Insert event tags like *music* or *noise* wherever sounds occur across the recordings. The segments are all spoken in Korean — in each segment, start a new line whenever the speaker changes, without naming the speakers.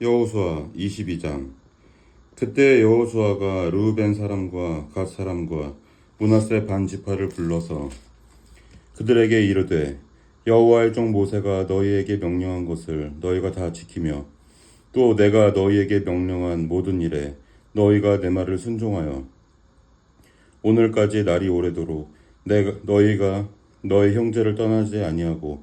여호수아 22장. 그때 여호수아가 르우벤 사람과 갓 사람과 문하세 반 지파를 불러서 그들에게 이르되 여호와의 종 모세가 너희에게 명령한 것을 너희가 다 지키며 또 내가 너희에게 명령한 모든 일에 너희가 내 말을 순종하여 오늘까지 날이 오래도록 내가 너희가 너희 형제를 떠나지 아니하고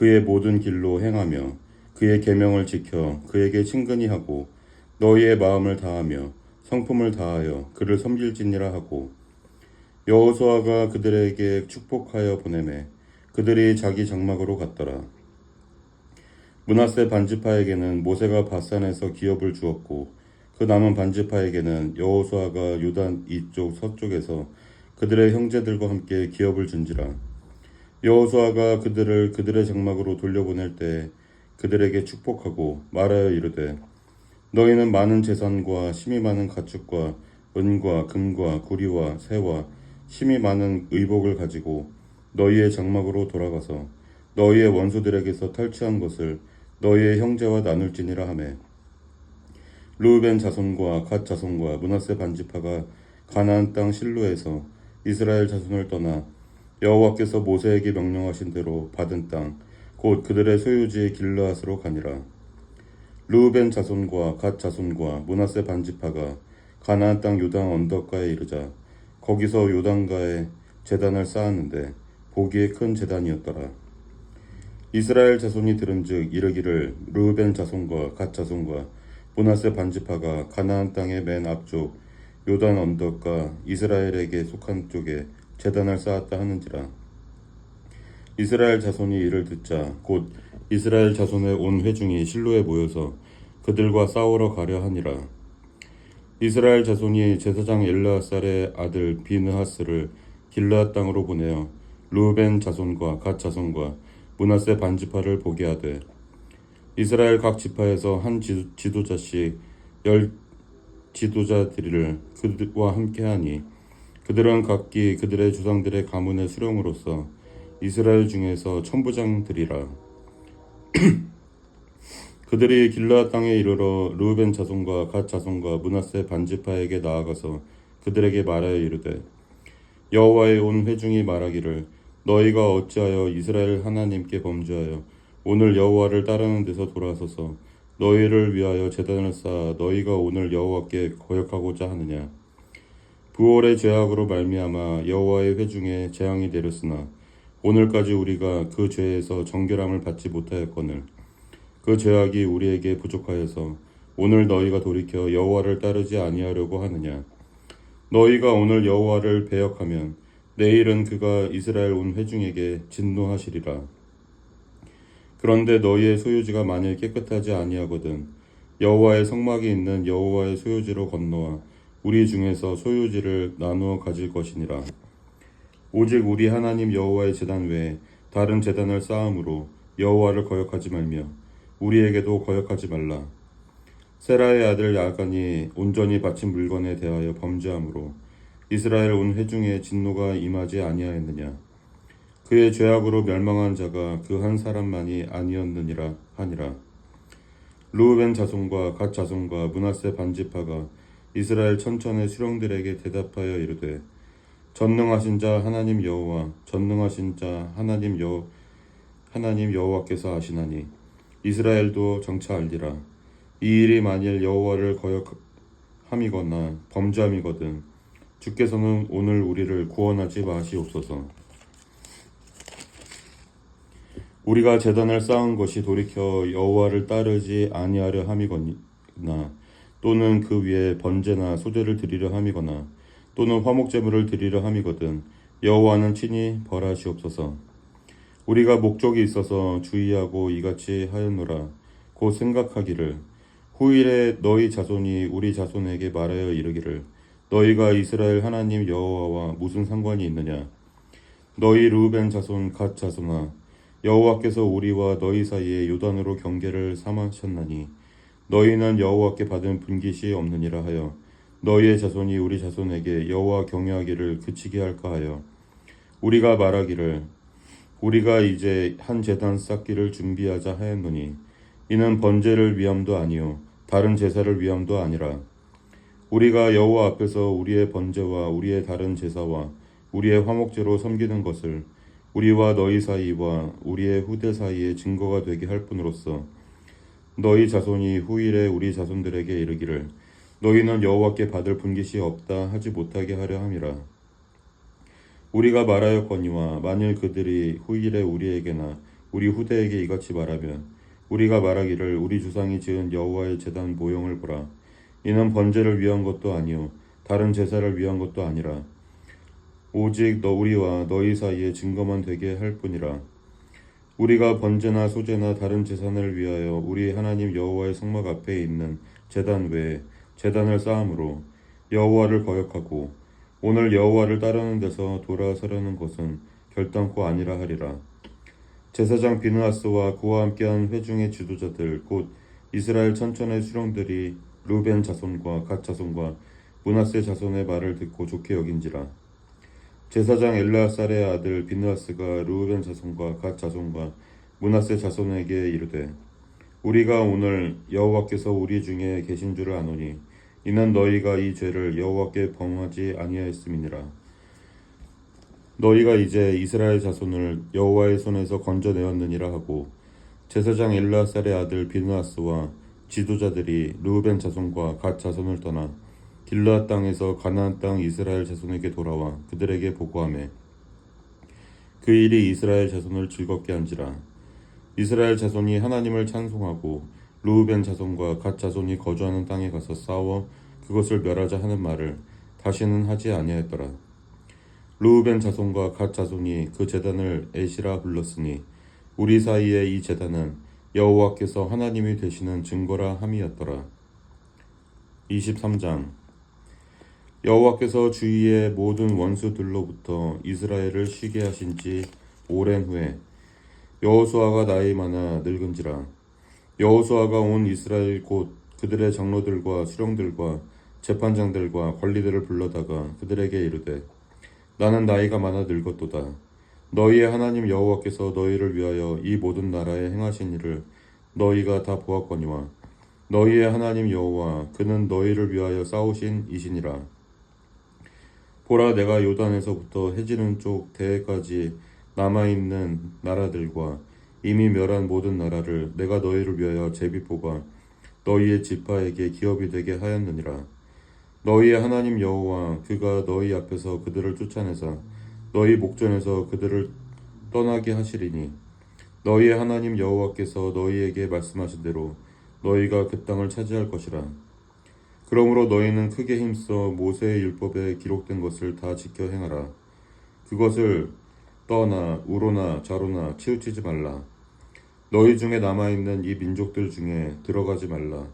그의 모든 길로 행하며 그의 계명을 지켜 그에게 친근히 하고 너희의 마음을 다하며 성품을 다하여 그를 섬길지니라 하고 여호수아가 그들에게 축복하여 보내매 그들이 자기 장막으로 갔더라. 문하세 반지파에게는 모세가 바산에서 기업을 주었고 그 남은 반지파에게는 여호수아가 유단 이쪽 서쪽에서 그들의 형제들과 함께 기업을 준지라. 여호수아가 그들을 그들의 장막으로 돌려보낼 때 그들에게 축복하고 말하여 이르되 너희는 많은 재산과 심이 많은 가축과 은과 금과 구리와 새와 심이 많은 의복을 가지고 너희의 장막으로 돌아가서 너희의 원수들에게서 탈취한 것을 너희의 형제와 나눌지니라 하매. 루벤 자손과 갓 자손과 문하세 반지파가 가나안 땅 실로에서 이스라엘 자손을 떠나 여호와께서 모세에게 명령하신 대로 받은 땅 곧 그들의 소유지 길르앗으로 가니라. 루벤 자손과 갓 자손과 문하세 반지파가 가나안 땅 요단 언덕가에 이르자 거기서 요단가에 제단을 쌓았는데 보기에 큰 제단이었더라. 이스라엘 자손이 들은즉 이르기를 르우벤 자손과 갓 자손과 문하세 반지파가 가나안 땅의 맨 앞쪽 요단 언덕과 이스라엘에게 속한 쪽에 제단을 쌓았다 하는지라. 이스라엘 자손이 이를 듣자 곧 이스라엘 자손의 온 회중이 실로에 모여서 그들과 싸우러 가려 하니라. 이스라엘 자손이 제사장 엘르아살의 아들 비느하스를 길르앗 땅으로 보내어 루벤 자손과 갓 자손과 문하세 반지파를 보게 하되 이스라엘 각 지파에서 한 지- 지도자씩 열 지도자들을 그들과 함께하니 그들은 각기 그들의 조상들의 가문의 수령으로서 이스라엘 중에서 천부장들이라. *clears throat* 그들이 길라 땅에 이르러 르우벤 자손과 갓 자손과 문하세 반지파에게 나아가서 그들에게 말하여 이르되 여호와의 온 회중이 말하기를 너희가 어찌하여 이스라엘 하나님께 범죄하여 오늘 여호와를 따르는 데서 돌아서서 너희를 위하여 제단을 쌓아 너희가 오늘 여호와께 거역하고자 하느냐 부월의 죄악으로 말미암아 여호와의 회중에 재앙이 내렸으나 오늘까지 우리가 그 죄에서 정결함을 받지 못하였거늘 그 죄악이 우리에게 부족하여서 오늘 너희가 돌이켜 여호와를 따르지 아니하려고 하느냐? 너희가 오늘 여호와를 배역하면 내일은 그가 이스라엘 온 회중에게 진노하시리라. 그런데 너희의 소유지가 만일 깨끗하지 아니하거든 여호와의 성막이 있는 여호와의 소유지로 건너와 우리 중에서 소유지를 나누어 가질 것이니라 오직 우리 하나님 여호와의 제단 외에 다른 제단을 쌓음으로 여호와를 거역하지 말며 우리에게도 거역하지 말라. 세라의 아들 야간이 온전히 바친 물건에 대하여 범죄함으로 이스라엘 온 회중의 진노가 임하지 아니하였느냐. 그의 죄악으로 멸망한 자가 그 한 사람만이 아니었느니라 하니라. 루벤 자손과 갓 자손과 문하세 반지파가 이스라엘 천천의 수령들에게 대답하여 이르되 전능하신 자 하나님 여호와 전능하신 자 하나님 여 하나님 여호와께서 하시나니 이스라엘도 정차 알리라. 이 일이 만일 여호와를 거역함이거나 범죄함이거든 주께서는 오늘 우리를 구원하지 마시옵소서. 우리가 제단을 쌓은 것이 돌이켜 여호와를 따르지 아니하려 함이거나 또는 그 위에 번제나 소제를 드리려 함이거나 또는 화목제물을 드리려 함이거든 여호와는 친히 벌하시옵소서. 우리가 목적이 있어서 주의하고 이같이 하였노라. 곧 생각하기를 후일에 너희 자손이 우리 자손에게 말하여 이르기를 너희가 이스라엘 하나님 여호와와 무슨 상관이 있느냐 너희 루벤 자손 갓 자손아 여호와께서 우리와 너희 사이에 요단으로 경계를 삼으셨나니 너희는 여호와께 받은 분깃이 없느니라 하여 너희의 자손이 우리 자손에게 여호와 경외하기를 그치게 할까 하여 우리가 말하기를 우리가 이제 한 제단 쌓기를 준비하자 하였노니 이는 번제를 위함도 아니요 다른 제사를 위함도 아니라 우리가 여호와 앞에서 우리의 번제와 우리의 다른 제사와 우리의 화목제로 섬기는 것을 우리와 너희 사이와 우리의 후대 사이에 증거가 되게 할 뿐으로써 너희 자손이 후일에 우리 자손들에게 이르기를 너희는 여호와께 받을 분깃이 없다 하지 못하게 하려 함이라. 우리가 말하였거니와 만일 그들이 후일에 우리에게나 우리 후대에게 이같이 말하면 우리가 말하기를 우리 주상이 지은 여호와의 제단 모형을 보라. 이는 번제를 위한 것도 아니요 다른 제사를 위한 것도 아니라 오직 너 우리와 너희 사이에 증거만 되게 할 뿐이라 우리가 번제나 소제나 다른 제사를 위하여 우리 하나님 여호와의 성막 앞에 있는 제단 외에 제단을 쌓음으로 여호와를 거역하고 오늘 여호와를 따르는 데서 돌아서려는 것은 결단코 아니라 하리라. 제사장 비느하스와 그와 함께한 회중의 지도자들 곧 이스라엘 천천의 수령들이 루벤 자손과 갓 자손과 문하세 자손의 말을 듣고 좋게 여긴지라 제사장 엘라살의 아들 비느하스가 루벤 자손과 갓 자손과 문하세 자손에게 이르되 우리가 오늘 여호와께서 우리 중에 계신 줄을 아노니 이는 너희가 이 죄를 여호와께 범하지 아니하였음이니라. 너희가 이제 이스라엘 자손을 여호와의 손에서 건져내었느니라 하고 제사장 엘라살의 아들 비느하스와 지도자들이 르우벤 자손과 갓 자손을 떠나 길르앗 땅에서 가나안 땅 이스라엘 자손에게 돌아와 그들에게 보고하매 그 일이 이스라엘 자손을 즐겁게 한지라. 이스라엘 자손이 하나님을 찬송하고 르우벤 자손과 갓 자손이 거주하는 땅에 가서 싸워 그것을 멸하자 하는 말을 다시는 하지 아니하였더라. 르우벤 자손과 갓 자손이 그 제단을 에시라 불렀으니 우리 사이에 이 제단은 여호와께서 하나님이 되시는 증거라 함이었더라. 23장 여호와께서 주위의 모든 원수들로부터 이스라엘을 쉬게 하신 지 오랜 후에 여호수아가 나이 많아 늙은지라. 여호수아가 온 이스라엘 곧 그들의 장로들과 수령들과 재판장들과 관리들을 불러다가 그들에게 이르되 나는 나이가 많아 늙었도다. 너희의 하나님 여호와께서 너희를 위하여 이 모든 나라에 행하신 일을 너희가 다 보았거니와 너희의 하나님 여호와 그는 너희를 위하여 싸우신 이시니라 보라 내가 요단에서부터 해지는 쪽 대해까지 남아있는 나라들과 이미 멸한 모든 나라를 내가 너희를 위하여 제비 뽑아 너희의 지파에게 기업이 되게 하였느니라. 너희의 하나님 여호와 그가 너희 앞에서 그들을 쫓아내사 너희 목전에서 그들을 떠나게 하시리니. 너희의 하나님 여호와께서 너희에게 말씀하신 대로 너희가 그 땅을 차지할 것이라 그러므로 너희는 크게 힘써 모세의 율법에 기록된 것을 다 지켜 행하라. 그것을 떠나 우로나 좌로나 치우치지 말라. 너희 중에 남아있는 이 민족들 중에 들어가지 말라.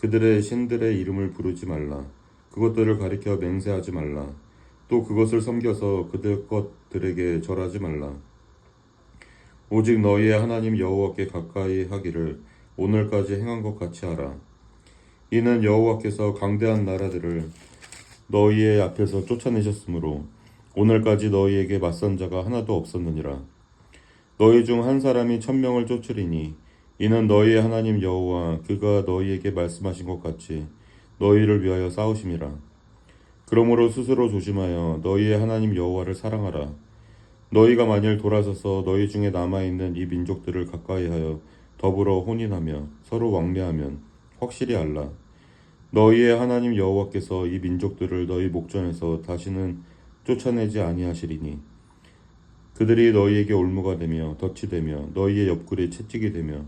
그들의 신들의 이름을 부르지 말라. 그것들을 가리켜 맹세하지 말라. 또 그것을 섬겨서 그들 것들에게 절하지 말라. 오직 너희의 하나님 여호와께 가까이 하기를 오늘까지 행한 것 같이 하라 이는 여호와께서 강대한 나라들을 너희의 앞에서 쫓아내셨으므로 오늘까지 너희에게 맞선 자가 하나도 없었느니라. 너희 중 한 사람이 천명을 쫓으리니 이는 너희의 하나님 여호와 그가 너희에게 말씀하신 것 같이 너희를 위하여 싸우심이라. 그러므로 스스로 조심하여 너희의 하나님 여호와를 사랑하라. 너희가 만일 돌아서서 너희 중에 남아 있는 이 민족들을 가까이하여 더불어 혼인하며 서로 왕래하면 확실히 알라 너희의 하나님 여호와께서 이 민족들을 너희 목전에서 다시는 쫓아내지 아니하시리니 그들이 너희에게 올무가 되며 덫이 되며 너희의 옆구리에 채찍이 되며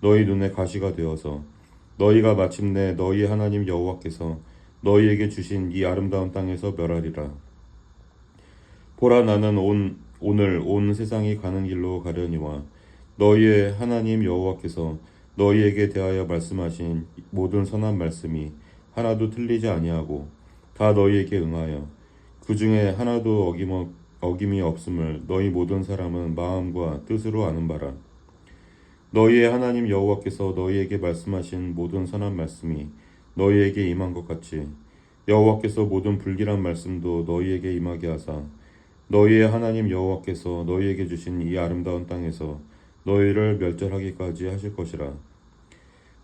너희 눈에 가시가 되어서 너희가 마침내 너희 하나님 여호와께서 너희에게 주신 이 아름다운 땅에서 멸하리라. 보라 나는 온 오늘 온 세상이 가는 길로 가려니와 너희의 하나님 여호와께서 너희에게 대하여 말씀하신 모든 선한 말씀이 하나도 틀리지 아니하고 다 너희에게 응하여 그 중에 하나도 어김, 어김이 없음을 너희 모든 사람은 마음과 뜻으로 아는 바라. 너희의 하나님 여호와께서 너희에게 말씀하신 모든 선한 말씀이 너희에게 임한 것 같이 여호와께서 모든 불길한 말씀도 너희에게 임하게 하사 너희의 하나님 여호와께서 너희에게 주신 이 아름다운 땅에서 너희를 멸절하기까지 하실 것이라.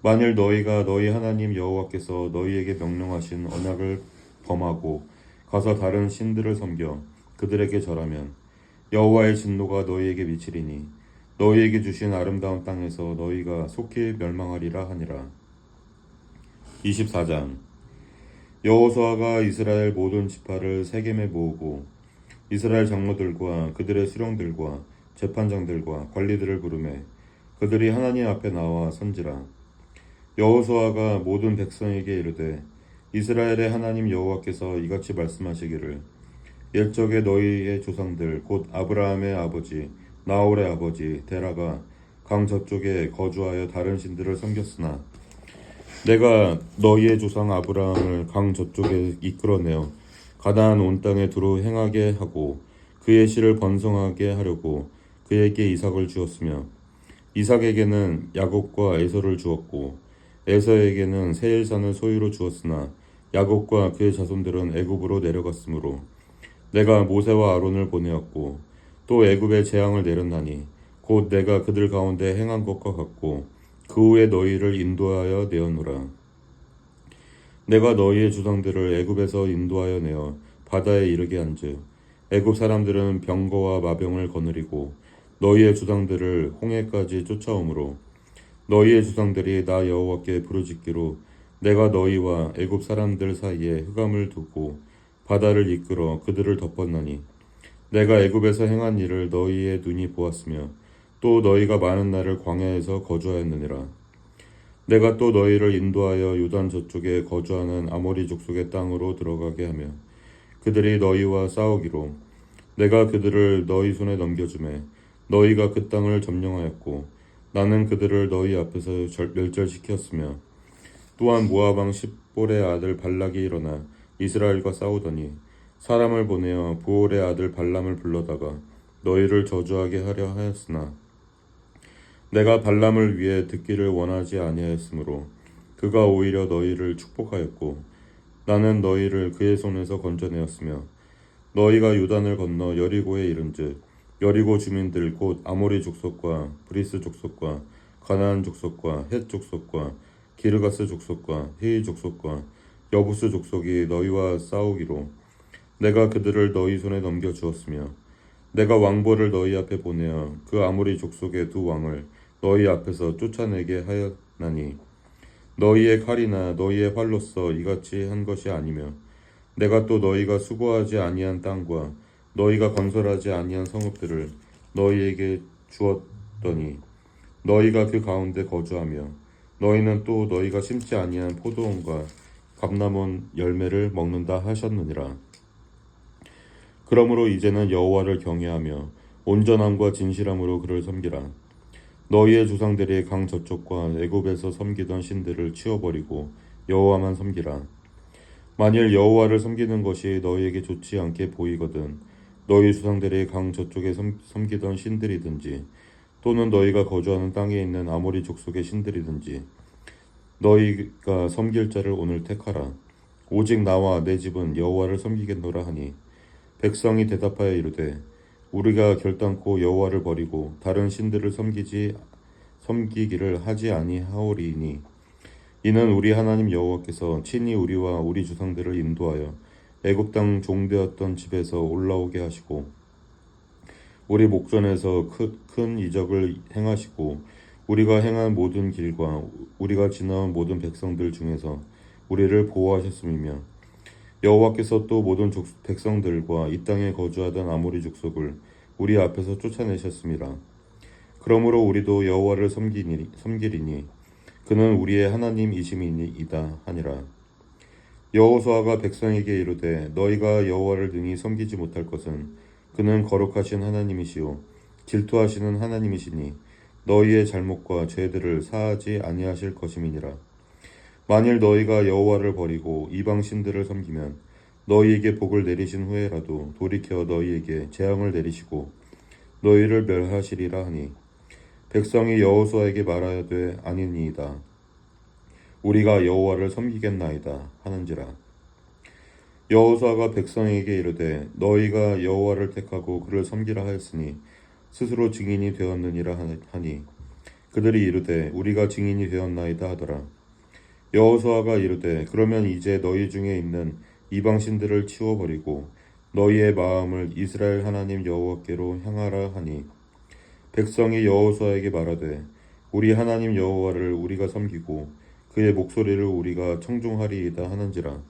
만일 너희가 너희 하나님 여호와께서 너희에게 명령하신 언약을 범하고 가서 다른 신들을 섬겨 그들에게 절하면 여호와의 진노가 너희에게 미치리니 너희에게 주신 아름다운 땅에서 너희가 속히 멸망하리라 하니라. 24장 여호수아가 이스라엘 모든 지파를 세겜에 모으고 이스라엘 장로들과 그들의 수령들과 재판장들과 관리들을 부르매 그들이 하나님 앞에 나와 선지라 여호수아가 모든 백성에게 이르되 이스라엘의 하나님 여호와께서 이같이 말씀하시기를 옛적에 너희의 조상들 곧 아브라함의 아버지 나홀의 아버지 데라가 강 저쪽에 거주하여 다른 신들을 섬겼으나 내가 너희의 조상 아브라함을 강 저쪽에 이끌어내어 가나안 온 땅에 두루 행하게 하고 그의 씨를 번성하게 하려고 그에게 이삭을 주었으며 이삭에게는 야곱과 에서를 주었고 에서에게는 세일산을 소유로 주었으나 야곱과 그의 자손들은 애굽으로 내려갔으므로 내가 모세와 아론을 보내었고 또 애굽에 재앙을 내렸나니 곧 내가 그들 가운데 행한 것과 같고 그 후에 너희를 인도하여 내어노라. 내가 너희의 주상들을 애굽에서 인도하여 내어 바다에 이르게 한즉 애굽 사람들은 병거와 마병을 거느리고 너희의 주상들을 홍해까지 쫓아오므로 너희의 주상들이 나 여호와께 부르짖기로 내가 너희와 애굽 사람들 사이에 흑암을 두고 바다를 이끌어 그들을 덮었나니 내가 애굽에서 행한 일을 너희의 눈이 보았으며 또 너희가 많은 날을 광야에서 거주하였느니라. 내가 또 너희를 인도하여 요단 저쪽에 거주하는 아모리 족속의 땅으로 들어가게 하며 그들이 너희와 싸우기로 내가 그들을 너희 손에 넘겨주매 너희가 그 땅을 점령하였고 나는 그들을 너희 앞에서 절- 멸절시켰으며 또한 왕 십볼의 아들 발락이 일어나 이스라엘과 싸우더니 사람을 보내어 부올의 아들 발람을 불러다가 너희를 저주하게 하려 하였으나 내가 발람을 위해 듣기를 원하지 아니하였으므로 그가 오히려 너희를 축복하였고 나는 너희를 그의 손에서 건져내었으며 너희가 요단을 건너 여리고에 이른즉 여리고 주민들 곧 아모리 족속과 브리스 족속과 가나안 족속과 헷 족속과 기르가스 족속과 헤이 족속과 여부스 족속이 너희와 싸우기로 내가 그들을 너희 손에 넘겨 주었으며 내가 왕보를 너희 앞에 보내어 그 아모리 족속의 두 왕을 너희 앞에서 쫓아내게 하였나니 너희의 칼이나 너희의 활로서 이같이 한 것이 아니며 내가 또 너희가 수고하지 아니한 땅과 너희가 건설하지 아니한 성읍들을 너희에게 주었더니 너희가 그 가운데 거주하며 너희는 또 너희가 심지 아니한 포도원과 감람원 열매를 먹는다 하셨느니라. 그러므로 이제는 여호와를 경외하며 온전함과 진실함으로 그를 섬기라. 너희의 조상들이 강 저쪽과 애굽에서 섬기던 신들을 치워버리고 여호와만 섬기라. 만일 여호와를 섬기는 것이 너희에게 좋지 않게 보이거든 너희 조상들이 강 저쪽에 섬, 섬기던 신들이든지 또는 너희가 거주하는 땅에 있는 아모리 족속의 신들이든지 너희가 섬길 자를 오늘 택하라. 오직 나와 내 집은 여호와를 섬기겠노라 하니 백성이 대답하여 이르되 우리가 결단코 여호와를 버리고 다른 신들을 섬기지 섬기기를 하지 아니하오리니 이는 우리 하나님 여호와께서 친히 우리와 우리 주상들을 인도하여 애굽 땅 종되었던 집에서 올라오게 하시고 우리 목전에서 크- 큰 이적을 행하시고 우리가 행한 모든 길과 우리가 지나온 모든 백성들 중에서 우리를 보호하셨음이며 여호와께서 또 모든 족, 백성들과 이 땅에 거주하던 아모리 족속을 우리 앞에서 쫓아내셨습니다. 그러므로 우리도 여호와를 섬기니, 섬기리니 그는 우리의 하나님이심이니이다 하니라. 여호수아가 백성에게 이르되 너희가 여호와를 능히 섬기지 못할 것은 그는 거룩하신 하나님이시요 질투하시는 하나님이시니 너희의 잘못과 죄들을 사하지 아니하실 것임이니라. 만일 너희가 여호와를 버리고 이방 신들을 섬기면 너희에게 복을 내리신 후에라도 돌이켜 너희에게 재앙을 내리시고 너희를 멸하시리라 하니 백성이 여호수아에게 말하여되 아니니이다. 우리가 여호와를 섬기겠나이다 하는지라. 여호수아가 백성에게 이르되 너희가 여호와를 택하고 그를 섬기라 하였으니 스스로 증인이 되었느니라 하니 그들이 이르되 우리가 증인이 되었나이다 하더라. 여호수아가 이르되 그러면 이제 너희 중에 있는 이방 신들을 치워버리고 너희의 마음을 이스라엘 하나님 여호와께로 향하라 하니 백성이 여호수아에게 말하되 우리 하나님 여호와를 우리가 섬기고 그의 목소리를 우리가 청종하리이다 하는지라.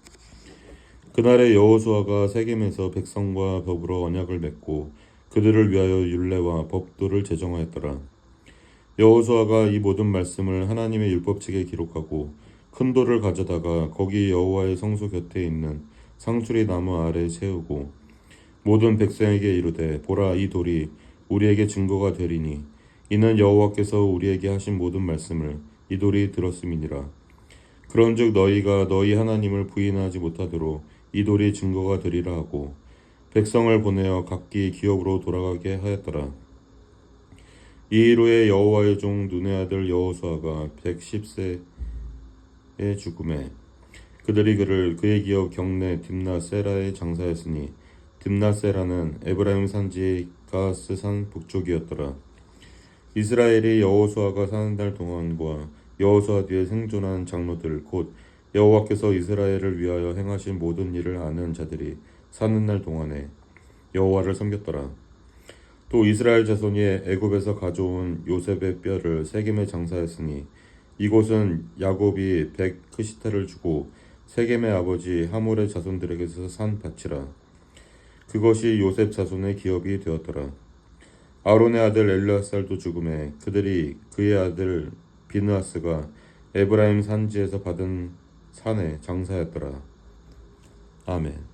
그날에 여호수아가 세겜에서 백성과 더불어 언약을 맺고 그들을 위하여 율례와 법도를 제정하였더라. 여호수아가 이 모든 말씀을 하나님의 율법책에 기록하고 큰 돌을 가져다가 거기 여호와의 성소 곁에 있는 상수리 나무 아래 세우고 모든 백성에게 이르되 보라 이 돌이 우리에게 증거가 되리니 이는 여호와께서 우리에게 하신 모든 말씀을 이 돌이 들었음이니라 그런즉 너희가 너희 하나님을 부인하지 못하도록 이 돌이 증거가 되리라 하고 백성을 보내어 각기 기업으로 돌아가게 하였더라 이 이후에 여호와의 종 눈의 아들 여호수아가 110세에 죽음에 그들이 그를 그의 기업 경내 딥나세라에 장사했으니 딥나세라는 에브라임 산지 가스 산 북쪽이었더라. 이스라엘이 여호수아가 사는 날 동안과 여호수아 뒤에 생존한 장로들 곧 여호와께서 이스라엘을 위하여 행하신 모든 일을 아는 자들이 사는 날 동안에 여호와를 섬겼더라. 또 이스라엘 자손이 애굽에서 가져온 요셉의 뼈를 세겜에 장사했으니 이곳은 야곱이 백 크시타를 주고 세겜의 아버지 하몰의 자손들에게서 산 밭이라. 그것이 요셉 자손의 기업이 되었더라. 아론의 아들 엘르아살도 죽음에 그들이 그의 아들 비느하스가 에브라임 산지에서 받은 산에 장사였더라. 아멘.